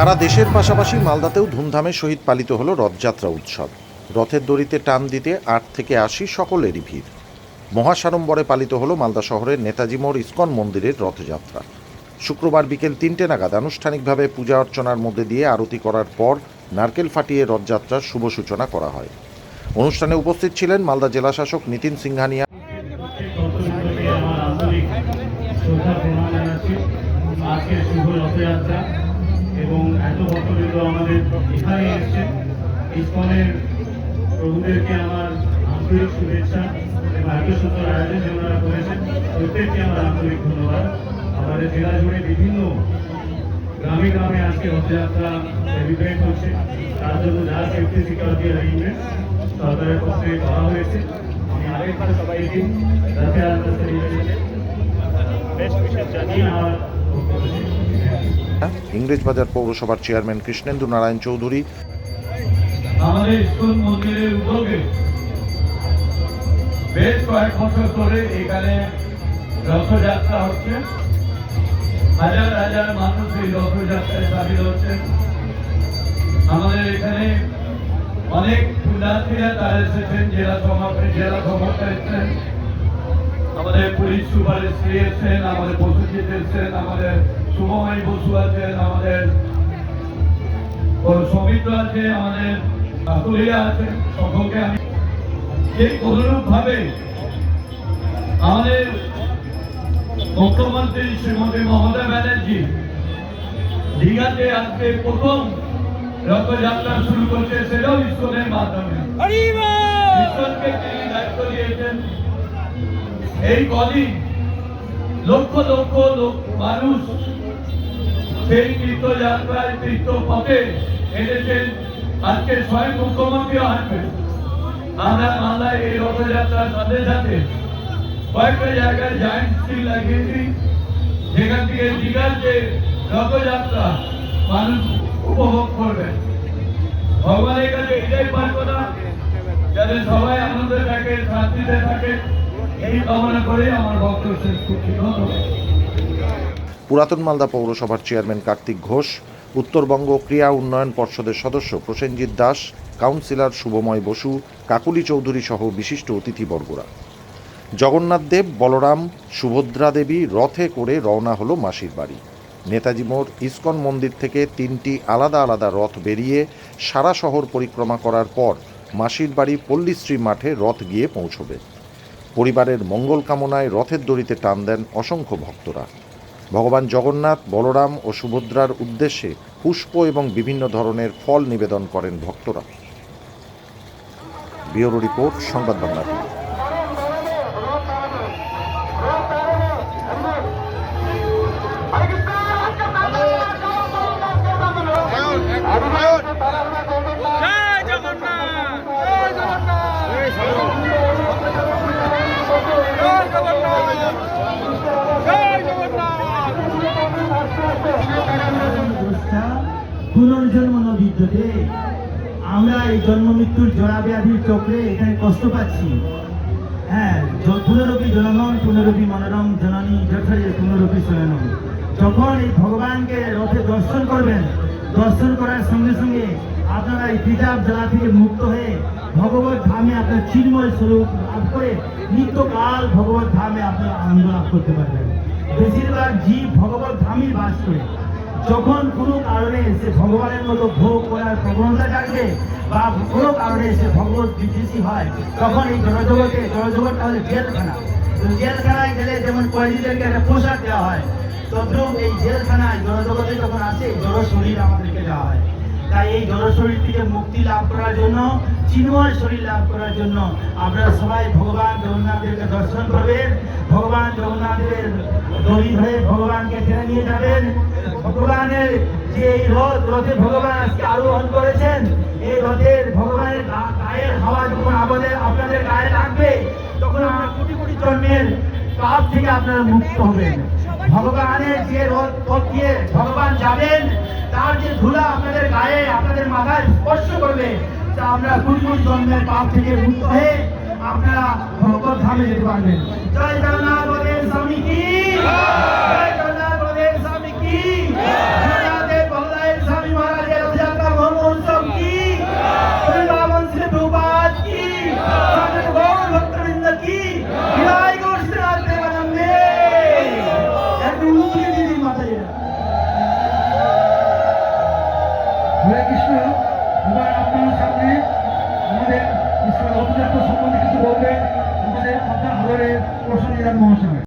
সারা দেশের পাশাপাশি মালদাতেও ধুমধামের সহিত পালিত হলো রথযাত্রা উৎসব। রথের দড়িতে টান দিতে আট থেকে আশি সকলেরই ভিড়। মহাসাড়ম্বরে পালিত হলো মালদা শহরের নেতাজি মোড় ইস্কন মন্দিরের রথযাত্রা। শুক্রবার বিকেল তিনটে নাগাদ আনুষ্ঠানিকভাবে পূজা অর্চনার মধ্যে দিয়ে আরতি করার পর নারকেল ফাটিয়ে রথযাত্রার শুভ সূচনা করা হয়। অনুষ্ঠানে উপস্থিত ছিলেন মালদা জেলাশাসক নিতিন সিংহানিয়া। আজকে শুভ রথযাত্রা। এবং এত ভক্তবৃন্দ আমাদের এখানে এসছে ইস্কনের প্রভুদেরকে আমার আন্তরিক শুভেচ্ছা এবং এত সুন্দর আয়োজন যে ওনারা করেছেন প্রত্যেককে আমার আন্তরিক ধন্যবাদ। আমাদের জেলা জুড়ে বিভিন্ন গ্রামে গ্রামে আজকে রথযাত্রা সেলিব্রেট হচ্ছে। তার জন্য যা সেফটি সিকিউরিটি অ্যারেঞ্জমেন্ট সরকারের পক্ষে করা হয়েছে। আমি আরেকবার সবাইকে রথযাত্রা সেলিব্রেশনে বেস্ট উইশেস জানিয়ে। আমার। ইংরেজবাজার পৌরসভার চেয়ারম্যান কৃষ্ণেন্দু নারায়ণ চৌধুরী। আমাদের বেশ কয়েক বছর এখানে রথযাত্রা হচ্ছে। হাজার হাজার মানুষ এই রথযাত্রায় সামিল আমাদের এখানে অনেক তারা এসেছেন, জেলা জেলা আমাদের পুলিশ সুপার এসেছেন, আমাদের বসুজিৎ এসেছেন, আমাদের শুভময় বসু আছেন আমাদের। সৌমিত্র আছে আমাদের। কাকুলিয়া আছে, সকলকে আমি সেই অনুরূপ ভাবে আমাদের মুখ্যমন্ত্রী শ্রীমতী মমতা ব্যানার্জি দীঘাতে আজকে প্রথম রথযাত্রা শুরু করছে, সেটাও ইস্কনের মাধ্যমে। ইস্কনকে তিনি দায়িত্ব দিয়েছেন, এই কদিন লক্ষ লক্ষ মানুষ সেই তীর্থযাত্রায় তীর্থ পথে এনেছেন আজকে স্বয়ং মুখ্যমন্ত্রীও আসবেন আমরা মালদায় এই রথযাত্রার সাথে সাথে কয়েকটা জায়গায় জায়েন্ট স্টিল লাগিয়েছি যেখান থেকে দীঘার যে রথযাত্রা মানুষ উপভোগ করবেন ভগবানের কাছে এটাই প্রার্থনা যাতে সবাই আনন্দে থাকে, শান্তিতে থাকে। এই কামনা করে আমার বক্তব্য শেষ করছি। ধন্যবাদ। পুরাতন মালদা পৌরসভার চেয়ারম্যান কার্তিক ঘোষ, উত্তরবঙ্গ ক্রিয়া উন্নয়ন পর্ষদের সদস্য প্রসেনজিৎ দাস, কাউন্সিলর শুভময় বসু, কাকুলি চৌধুরী সহ বিশিষ্ট অতিথিবর্গরা। জগন্নাথ দেব, বলরাম, সুভদ্রা দেবী রথে করে রওনা হলো মাসির বাড়ি। নেতাজি মোড় ইস্কন মন্দির থেকে তিনটি আলাদা আলাদা রথ বেরিয়ে সারা শহর পরিক্রমা করার পর মাসির বাড়ি পল্লীশ্রী মাঠে রথ গিয়ে পৌঁছবে। পরিবারের মঙ্গল কামনায় রথের দড়িতে টান দেন অসংখ্য ভক্তরা। ভগবান জগন্নাথ, বলরাম ও সুভদ্রার উদ্দেশ্যে পুষ্প এবং বিভিন্ন ধরনের ফল নিবেদন করেন ভক্তরা। ব্যুরো রিপোর্ট, সংবাদ বাংলা আমরা এই জন্ম মৃত্যুর জড়া ব্যাধির চক্রে এখানে কষ্ট পাচ্ছি। হ্যাঁ পুনরূপী জননম পুনরূপী মনোরম জননী যথারে পুনরূপী শয়নম যখন এই ভগবানকে রথে দর্শন করবেন, দর্শন করার সঙ্গে সঙ্গে আপনারা এই পিতাব জ্বালা থেকে মুক্ত হয়ে ভগবত ধামে আপনার চিন্ময় স্বরূপ লাভ করে নিত্যকাল ভগবত ধামে আপনারা আনন্দ লাভ করতে পারবেন। বেশিরভাগ জীব ভগবত ধামই বাস করে। যখন কোনো কারণে সে ভগবানের মতো ভোগ করার প্রবণতা জাগবে বা কোনো কারণে সে ভগবত বিদ্বেষী হয়, তখন এই জনজগতে জনজগৎটা হলে জেলখানা। জেলখানায় গেলে যেমন কয়েদিদেরকে একটা পোশাক দেওয়া হয়, তদ্রুপ এই জেলখানায় জনজগতে যখন আসে জড় শরীর আমাদেরকে দেওয়া হয়। তাই এই জড় শরীর থেকে মুক্তি লাভ করার জন্য চিন্ময় শরীর লাভ করার জন্য আপনারা সবাই ভগবান জগন্নাথদেরকে দর্শন করবেন। ভগবান জগন্নাথের দড়ি হয়ে ভগবানকে টেনে নিয়ে যাবেন। ভগবানের যে এই রথ, রথে ভগবান আজকে আরোহণ করেছেন, এই রথের ভগবানের গায়ের হাওয়া যখন আমাদের, আপনাদের গায়ে লাগবে, তখন আমরা কোটি কোটি জন্মের পাপ থেকে আপনারা মুক্ত হবেন। ভগবানের যে রথ পথ দিয়ে ভগবান যাবেন তার যে ধুলা আপনাদের গায়ে, আপনাদের মাথায় স্পর্শ করবে, তা আমরা কোটি কোটি জন্মের পাপ থেকে মুক্ত হয়ে আপনারা ভগবত ধামে যেতে পারবেন। জয় জগন্নাথ হরে কৃষ্ণ এবার আপনার সামনে আমাদের ঈশ্বর অভিযাত্রা সম্বন্ধে কিছু বলবেন, আমাদের আপনার হাজারের প্রসন্ন মহাশয়।